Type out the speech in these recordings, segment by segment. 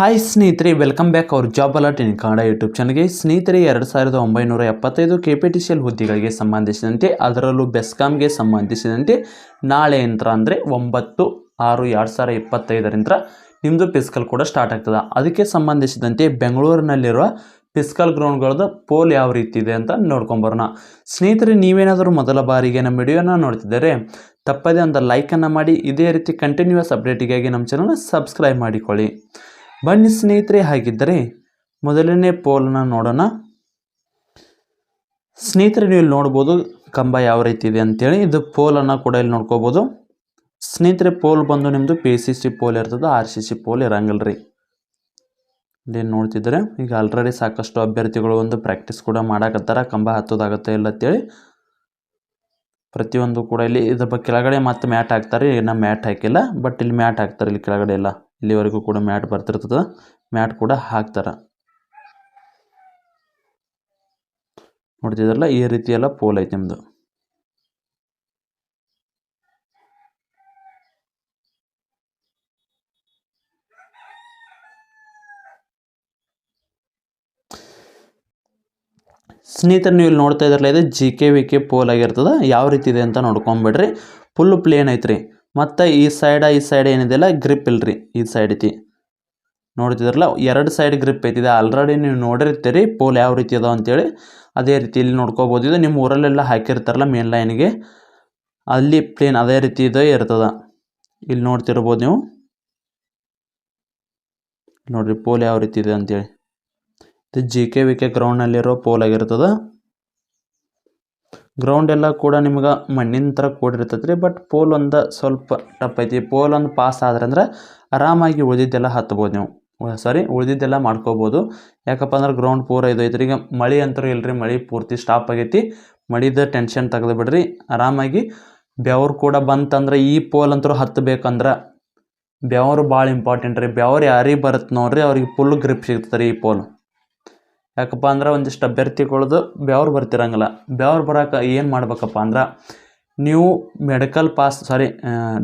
Hi ಸ್ನೇಹಿತರೆ welcome back ಅವ್ರ job alert in Kannada YouTube ಚಾನಲ್ಗೆ ಸ್ನೇಹಿತರೆ, ಎರಡು ಸಾವಿರದ ಒಂಬೈನೂರ ಎಪ್ಪತ್ತೈದು K P T C L ಹುದ್ದೆಗಳಿಗೆ ಸಂಬಂಧಿಸಿದಂತೆ, ಅದರಲ್ಲೂ ಬೆಸ್ಕಾಮ್ಗೆ ಸಂಬಂಧಿಸಿದಂತೆ, ನಾಳೆ ಯಂತ್ರ ಅಂದರೆ ಒಂಬತ್ತು ಆರು ಎರಡು ಸಾವಿರ ಇಪ್ಪತ್ತೈದರಿಂದ ನಿಮ್ಮದು ಪಿಸ್ಕಲ್ ಕೂಡ ಸ್ಟಾರ್ಟ್ ಆಗ್ತದೆ. ಅದಕ್ಕೆ ಸಂಬಂಧಿಸಿದಂತೆ ಬೆಂಗಳೂರಿನಲ್ಲಿರುವ ಪಿಸ್ಕಲ್ ಗ್ರೌಂಡ್ಗಳದ್ದು ಪೋಲ್ ಯಾವ ರೀತಿ ಇದೆ ಅಂತ ನೋಡ್ಕೊಂಬರೋಣ ಸ್ನೇಹಿತರೆ, ನೀವೇನಾದರೂ ಮೊದಲ ಬಾರಿಗೆ ನಮ್ಮ ವಿಡಿಯೋನ ನೋಡ್ತಿದ್ದರೆ, ತಪ್ಪದೇ ಒಂದು ಲೈಕನ್ನು ಮಾಡಿ, ಇದೇ ರೀತಿ ಕಂಟಿನ್ಯೂಸ್ ಅಪ್ಡೇಟಿಗಾಗಿ ನಮ್ಮ ಚಾನಲ್ನ ಸಬ್ಸ್ಕ್ರೈಬ್ ಮಾಡಿಕೊಳ್ಳಿ. ಬನ್ನಿ ಸ್ನೇಹಿತರೆ, ಹಾಗಿದ್ದರೆ ಮೊದಲನೇ ಪೋಲನ್ನ ನೋಡೋಣ. ಸ್ನೇಹಿತರೆ, ನೀವು ಇಲ್ಲಿ ನೋಡ್ಬೋದು ಕಂಬ ಯಾವ ರೀತಿ ಇದೆ ಅಂತೇಳಿ. ಇದು ಪೋಲನ್ನು ಕೂಡ ಇಲ್ಲಿ ನೋಡ್ಕೋಬೋದು. ಸ್ನೇಹಿತರೆ, ಪೋಲ್ ಬಂದು ನಿಮ್ಮದು ಪಿ ಸಿ ಸಿ ಪೋಲ್ ಇರ್ತದೆ ಆರ್ ಸಿ ಸಿ ಪೋಲ್ ಇರಂಗಿಲ್ಲ ರೀ. ಇಲ್ಲಿ ನೋಡ್ತಿದ್ರೆ ಈಗ ಆಲ್ರೆಡಿ ಸಾಕಷ್ಟು ಅಭ್ಯರ್ಥಿಗಳು ಒಂದು ಪ್ರಾಕ್ಟೀಸ್ ಕೂಡ ಮಾಡಾಕತ್ತಾರ, ಕಂಬ ಹತ್ತೋದಾಗತ್ತೆ ಇಲ್ಲ ಅಂತೇಳಿ. ಪ್ರತಿಯೊಂದು ಕೂಡ ಇಲ್ಲಿ ಇದ್ರ ಬಗ್ಗೆ ಕೆಳಗಡೆ ಮತ್ತೆ ಮ್ಯಾಟ್ ಹಾಕ್ತಾರೆ, ಇನ್ನು ಮ್ಯಾಟ್ ಹಾಕಿಲ್ಲ ಬಟ್ ಇಲ್ಲಿ ಮ್ಯಾಟ್ ಹಾಕ್ತಾರೆ, ಇಲ್ಲಿ ಕೆಳಗಡೆ ಎಲ್ಲ. ಇಲ್ಲಿವರೆಗೂ ಕೂಡ ಮ್ಯಾಟ್ ಬರ್ತಿರ್ತದೆ. ಮ್ಯಾಟ್ ಕೂಡ ಹಾಕ್ತಾರೆ. ನೋಡ್ತಿದ್ರಲ್ಲ ಈ ರೀತಿ ಎಲ್ಲ ಪೋಲ್ ಐತೆ ನಿಮ್ಮದು ಸ್ನೇಹಿತರೆ, ನೀವು ಇಲ್ಲಿ ನೋಡ್ತಾ ಇದ್ರಲ್ಲ ಇದು G K V K pole ಆಗಿರ್ತದೆ. ಯಾವ ರೀತಿ ಇದೆ ಅಂತ ನೋಡ್ಕೊಂಬಿಡ್ರಿ. ಫುಲ್ಲು ಪ್ಲೇನ್ ಐತ್ರಿ. ಮತ್ತು ಈ ಸೈಡ ಈ ಸೈಡ್ ಏನಿದೆಯಲ್ಲ ಗ್ರಿಪ್ ಇಲ್ರಿ, ಈ ಸೈಡ್ ಐತಿ. ನೋಡ್ತಿದ್ರಲ್ಲ, ಎರಡು ಸೈಡ್ ಗ್ರಿಪ್ ಐತಿದೆ ಆಲ್ರೆಡಿ ನೀವು ನೋಡಿರ್ತೀರಿ ಪೋಲ್ ಯಾವ ರೀತಿ ಅದಾವ ಅಂತೇಳಿ. ಅದೇ ರೀತಿ ಇಲ್ಲಿ ನೋಡ್ಕೋಬೋದು. ಇದು ನಿಮ್ಮ ಊರಲ್ಲೆಲ್ಲ ಹಾಕಿರ್ತಾರಲ್ಲ ಮೇನ್ ಲೈನ್ಗೆ ಅಲ್ಲಿ ಪ್ಲೇನ್ ಅದೇ ರೀತಿ ಇದೇ, ಇರ್ತದ. ಇಲ್ಲಿ ನೋಡ್ತಿರ್ಬೋದು ನೀವು. ನೋಡ್ರಿ ಪೋಲ್ ಯಾವ ರೀತಿ ಇದೆ ಅಂತೇಳಿ. ಇದು ಜಿ ಕೆ ವಿ ಕೆ ಗ್ರೌಂಡ್ನಲ್ಲಿರೋ ಪೋಲ್ ಆಗಿರ್ತದ. ಗ್ರೌಂಡ್ ಎಲ್ಲ ಕೂಡ ನಿಮ್ಗೆ ಮಣ್ಣಿನ ಥರ ಕೂಡಿರ್ತೈತೆ ರೀ ಬಟ್ ಪೋಲ್ ಒಂದು ಸ್ವಲ್ಪ ಟಪ್ ಐತಿ. ಪೋಲ್ ಒಂದು ಪಾಸ್ ಆದ್ರೆ ಅಂದ್ರೆ ಆರಾಮಾಗಿ ಉಳಿದಿದ್ದೆಲ್ಲ ಹತ್ಬೋದು ನೀವು. ಸಾರಿ ಉಳಿದಿದ್ದೆಲ್ಲ ಮಾಡ್ಕೋಬೋದು. ಯಾಕಪ್ಪ ಅಂದ್ರೆ ಗ್ರೌಂಡ್ ಪೂರ ಇದು ಐತ್ರಿ. ಈಗ ಮಳೆ ಅಂತೂ ಇಲ್ಲರಿ ಮಳೆ ಪೂರ್ತಿ ಸ್ಟಾಪ್ ಆಗೈತಿ. ಮಳಿದ ಟೆನ್ಷನ್ ತೆಗೆದು ಬಿಡ್ರಿ. ಆರಾಮಾಗಿ ಬೆವರು ಕೂಡ ಬಂತಂದ್ರೆ ಈ ಪೋಲ್ ಅಂತೂ ಹತ್ತಬೇಕಂದ್ರೆ ಬೆವರು ಭಾಳ ಇಂಪಾರ್ಟೆಂಟ್ ರೀ. ಬೆವರು ಯಾರಿಗೆ ಬರುತ್ತೆ ನೋಡ್ರಿ, ಅವ್ರಿಗೆ ಫುಲ್ ಗ್ರಿಪ್ ಸಿಗ್ತದೆ ರೀ ಈ ಪೋಲ್ ಯಾಕಪ್ಪ ಅಂದ್ರೆ ಒಂದಿಷ್ಟು ಅಭ್ಯರ್ಥಿಗಳದ್ದು ಬೆವ್ರು ಬರ್ತಿರಂಗಿಲ್ಲ. ಬೆವ್ರು ಬರೋಕೆ ಏನು ಮಾಡ್ಬೇಕಪ್ಪ ಅಂದ್ರೆ ನೀವು medical pass sorry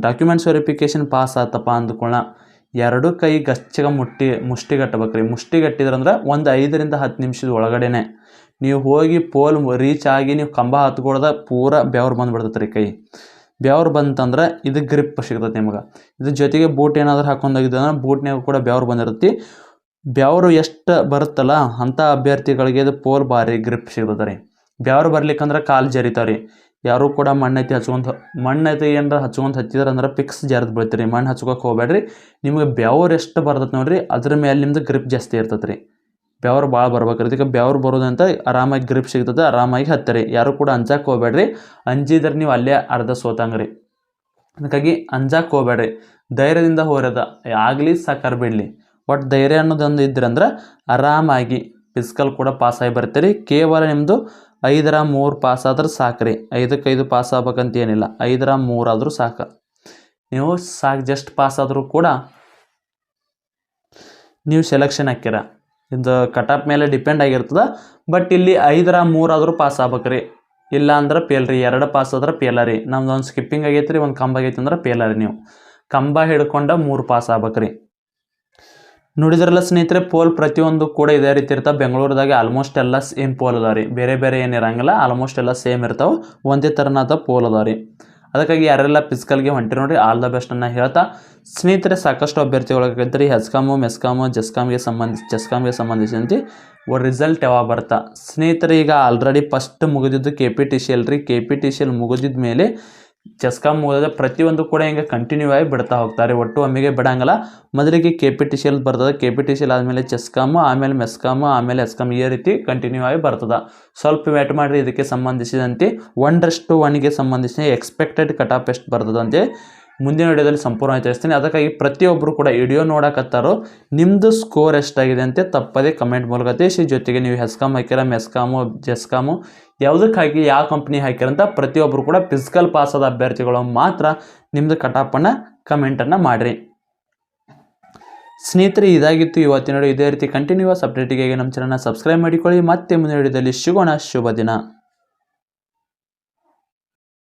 documents verification pass ಆತಪ್ಪ ಅಂದ್ಕೊಳ್ಳ ಎರಡು ಕೈ ಗಚ್ಚಿಗೆ ಮುಟ್ಟಿ ಮುಷ್ಟಿಗಟ್ಟಬೇಕು ರೀ ಮುಷ್ಟಿಗಟ್ಟಿದ್ರಂದ್ರೆ ಒಂದು ಐದರಿಂದ ಹತ್ತು ನಿಮಿಷದ ಒಳಗಡೆನೆ. ನೀವು ಹೋಗಿ ಪೋಲ್ ರೀಚ್ ಆಗಿ ನೀವು ಕಂಬ ಹತ್ಕೊಳ್ದ ಪೂರ ಬೆವ್ರು ಬಂದ್ಬಿಡ್ತೈತೆ ರೀ ಕೈ. ಬೆವ್ರು ಬಂತಂದ್ರೆ ಇದು ಗ್ರಿಪ್ ಸಿಗ್ತೈತೆ ನಿಮ್ಗೆ. ಇದ್ರ ಜೊತೆಗೆ ಬೂಟ್ ಏನಾದರೂ ಹಾಕೊಂಡೋಗಿದ್ದಂದ್ರೆ ಬೂಟ್ನಾಗ ಕೂಡ ಬೆವ್ರು ಬಂದಿರುತ್ತೆ. ಬೆವರು ಎಷ್ಟು ಬರುತ್ತಲ್ಲ ಅಂಥ ಅಭ್ಯರ್ಥಿಗಳಿಗೆ ಇದು ಪೋಲ್ ಭಾರಿ ಗ್ರಿಪ್ ಸಿಗ್ತದೆ ರೀ. ಬೆವರು ಬರ್ಲಿಕ್ಕಂದ್ರೆ ಕಾಲು ಜರಿತಾವೆ ರೀ ಯಾರೂ ಕೂಡ ಮಣ್ಣೈತಿ ಹಚ್ಕೊಂತ ಮಣ್ಣೈತಿ ಏನಾರ ಹಚ್ಕೊಂತ ಹಚ್ಚಿದ್ರೆ ಅಂದ್ರೆ ಪಿಕ್ಸ್ ಜರ್ದು ಬೀಳ್ತೀರಿ ಮಣ್ಣು ಹಚ್ಕೋಕೆ ಹೋಗ್ಬೇಡ್ರಿ. ನಿಮಗೆ ಬೆವ್ರು ಎಷ್ಟು ಬರ್ತದೆ ನೋಡಿರಿ, ಅದ್ರ ಮೇಲೆ ನಿಮ್ದು ಗ್ರಿಪ್ ಜಾಸ್ತಿ ಇರ್ತದೆ ರೀ. ಬೆವ್ರು ಭಾಳ ಬರ್ಬೇಕು ಇದಕ್ಕೆ ಬೆವ್ರು ಬರೋದಂತ ಆರಾಮಾಗಿ ಗ್ರಿಪ್ ಸಿಗ್ತದೆ, ಆರಾಮಾಗಿ ಹತ್ತಿರಿ. ಯಾರು ಕೂಡ ಅಂಜಾಕೆ ಹೋಗ್ಬೇಡ್ರಿ. ಅಂಜಿದ್ರೆ ನೀವು ಅಲ್ಲೇ ಅರ್ಧ ಸೋತಂಗ್ರಿ. ಅದಕ್ಕಾಗಿ ಅಂಜಾಕೆ ಹೋಗ್ಬೇಡ್ರಿ. ಧೈರ್ಯದಿಂದ ಹೋರದ ಆಗಲಿ ಸಾಕಾರ ಬಿಡಲಿ. ಒಟ್ಟು ಧೈರ್ಯ ಅನ್ನೋದೊಂದು ಇದ್ರಂದ್ರೆ ಆರಾಮಾಗಿ ಫಿಸಿಕಲ್ ಕೂಡ ಪಾಸಾಗಿ ಬರ್ತೀರಿ. ಕೇವಲ ನಿಮ್ಮದು ಐದರ ಮೂರು ಪಾಸ್ ಆದ್ರೆ ಸಾಕು ರೀ ಐದಕ್ಕೆ ಐದು ಪಾಸ್ ಆಗ್ಬೇಕಂತ ಏನಿಲ್ಲ. ಐದರ ಮೂರು ಆದರೂ ಸಾಕು. ನೀವು ಸಾಕು ಜಸ್ಟ್ ಪಾಸ್ ಆದರೂ ಕೂಡ ನೀವು ಸೆಲೆಕ್ಷನ್ ಹಾಕ್ಯಾರ ಇದು ಕಟಾಪ್ ಮೇಲೆ ಡಿಪೆಂಡ್ ಆಗಿರ್ತದೆ. ಬಟ್ ಇಲ್ಲಿ ಐದರ ಮೂರು ಆದರೂ ಪಾಸ್ ಆಗ್ಬೇಕು ರೀ ಇಲ್ಲ ಅಂದ್ರೆ ಪೇಲ್ ರೀ. ಎರಡು ಪಾಸ್ ಆದ್ರೆ ಪೇಲ ರೀ. ನಮ್ದು ಒಂದು ಸ್ಕಿಪ್ಪಿಂಗ್ ಆಗೈತೆ ರೀ ಒಂದು ಕಂಬ ಆಗೈತೆ ಅಂದ್ರೆ ಪೇಲ ರೀ ನೀವು. ಕಂಬ ಹಿಡ್ಕೊಂಡ ಮೂರು ಪಾಸ್ ಆಗ್ಬೇಕು ರೀ ನೋಡಿದ್ರಲ್ಲ ಸ್ನೇಹಿತರೆ, ಪೋಲ್ ಪ್ರತಿಯೊಂದು ಕೂಡ ಇದೇ ರೀತಿ ಇರ್ತಾವೆ. ಬೆಂಗಳೂರದಾಗ ಆಲ್ಮೋಸ್ಟ್ ಎಲ್ಲ ಸೇಮ್ ಪೋಲ್ ಅದಾವ ರೀ. ಬೇರೆ ಬೇರೆ ಏನಿರಂಗಿಲ್ಲ ಆಲ್ಮೋಸ್ಟ್ ಎಲ್ಲ ಸೇಮ್ ಇರ್ತಾವೆ. ಒಂದೇ ಥರನಾದ ಪೋಲ್ ಅದಾವ ರೀ. ಅದಕ್ಕಾಗಿ ಯಾರೆಲ್ಲ ಫಿಸಿಕಲ್ಗೆ ಹೊಂಟಿರಿ ನೋಡಿರಿ ಆಲ್ ದ ಬೆಸ್ಟ್ ಅನ್ನ ಹೇಳ್ತಾ. ಸ್ನೇಹಿತರೆ, ಸಾಕಷ್ಟು ಅಭ್ಯರ್ಥಿಗಳಿದ್ರೆ ಹೆಸ್ಕಾಮು ಮೆಸ್ಕಾಮು ಜಸ್ಕಾಮ್ಗೆ ಸಂಬಂಧಿಸಿ ಜಸ್ಕಾಮ್ಗೆ ಸಂಬಂಧಿಸಿದಂತೆ ರಿಸಲ್ಟ್ ಯಾವಾಗ ಬರ್ತಾ. ಸ್ನೇಹಿತರೆ, ಈಗ ಆಲ್ರೆಡಿ ಫಸ್ಟ್ ಮುಗಿದಿದ್ದು K P T C L K P T C L ಮುಗಿದಿದ್ದ ಮೇಲೆ ಚೆಸ್ಕಾಮ್ ಮುಗಿದ ಪ್ರತಿಯೊಂದು ಕೂಡ ಹಿಂಗೆ ಕಂಟಿನ್ಯೂ ಆಗಿ ಬಿಡ್ತಾ ಹೋಗ್ತಾರೆ. ಒಟ್ಟು ಒಮ್ಮೆಗೆ ಬಿಡಂಗಿಲ್ಲ. ಮೊದಲಿಗೆ K P T C L ಬರ್ತದೆ. K P T C L ಆದಮೇಲೆ ಚೆಸ್ಕಾಮು ಆಮೇಲೆ ಮೆಸ್ಕಾಮು ಆಮೇಲೆ ಎಸ್ಕಾಮ್ ಈ ರೀತಿ ಕಂಟಿನ್ಯೂ ಆಗಿ ಬರ್ತದೆ. ಸ್ವಲ್ಪ ವೇಟ್ ಮಾಡಿರಿ, ಇದಕ್ಕೆ ಸಂಬಂಧಿಸಿದಂತೆ ಒಂದರಷ್ಟು ಒನ್ಗೆ ಸಂಬಂಧಿಸಿದ ಎಕ್ಸ್ಪೆಕ್ಟೆಡ್ ಕಟ್ ಆಫ್ ಎಷ್ಟು ಬರ್ತದಂತೆ? ಮುಂದಿನ ವಿಡಿಯೋದಲ್ಲಿ ಸಂಪೂರ್ಣವಾಗಿ ತಿಳಿಸ್ತೀನಿ. ಅದಕ್ಕಾಗಿ ಪ್ರತಿಯೊಬ್ಬರು ಕೂಡ ವಿಡಿಯೋ ನೋಡಕತ್ತಾರೋ ನಿಮ್ಮದು ಸ್ಕೋರ್ ಎಷ್ಟಾಗಿದೆ ಅಂತ ತಪ್ಪದೇ ಕಮೆಂಟ್ ಮೂಲಕ ತಿಳಿಸಿ. ಜೊತೆಗೆ ನೀವು ಹೆಸ್ಕಾಮ್ ಹಾಕಿರ ಮೆಸ್ಕಾಮು ಜೆಸ್ಕಾಮು ಯಾವುದಕ್ಕೆ ಹಾಕಿ ಯಾವ ಕಂಪ್ನಿ ಹಾಕಿರಂತ ಪ್ರತಿಯೊಬ್ಬರು ಕೂಡ ಫಿಸಿಕಲ್ ಪಾಸ್ ಆದ ಅಭ್ಯರ್ಥಿಗಳು ಮಾತ್ರ ನಿಮ್ಮದು ಕಟಾಪನ್ನು ಕಮೆಂಟನ್ನು ಮಾಡಿರಿ. ಸ್ನೇಹಿತರೆ, ಇದಾಗಿತ್ತು ಇವತ್ತಿನ ಇದೇ ರೀತಿ ಕಂಟಿನ್ಯೂಸ್ ಅಪ್ಡೇಟಿಗೆ ನಮ್ಮ ಚಾನಲ್ನ ಸಬ್ಸ್ಕ್ರೈಬ್ ಮಾಡಿಕೊಳ್ಳಿ. ಮತ್ತೆ ಮುಂದಿನ ವಿಡಿಯೋದಲ್ಲಿ ಶುಭ ದಿನ.